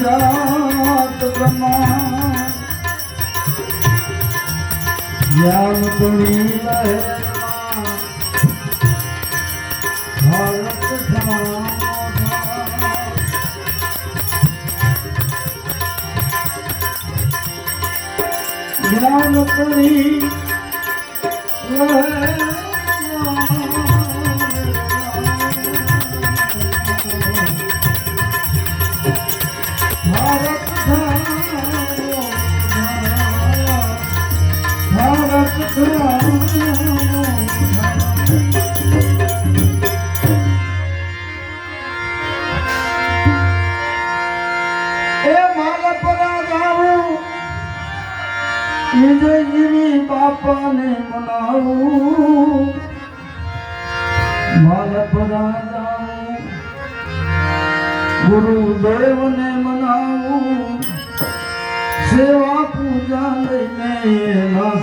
જાત બ્રહ્મા જ્ઞાન લહેરમાં ભારત જ્ઞાન તુણી પરા જાવું બાપાને મનાવું. ગુરુદેવને મનાવું સેવા પૂજા લઈને એના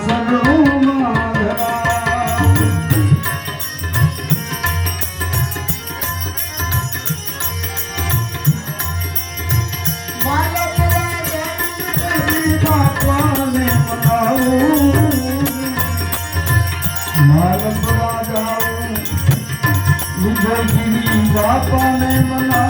પરાજય બાપાને મનાવું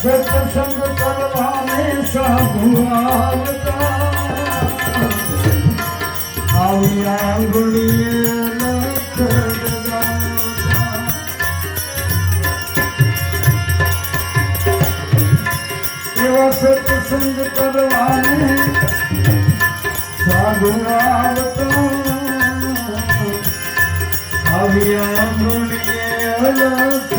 સત્સંગ કરવાને સાધુ આવતા આવી આંગળીએ સત્સંગ કરવાને સાધુ આવતા આવી આંગળીએ લખ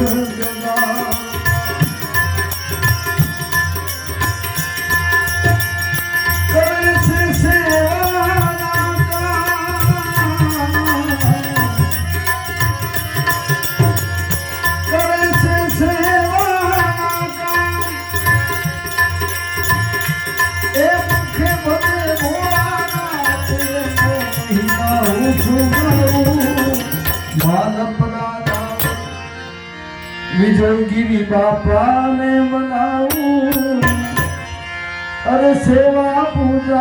વિજયગીરી બાપાને મનાવું. અરે સેવા પૂજા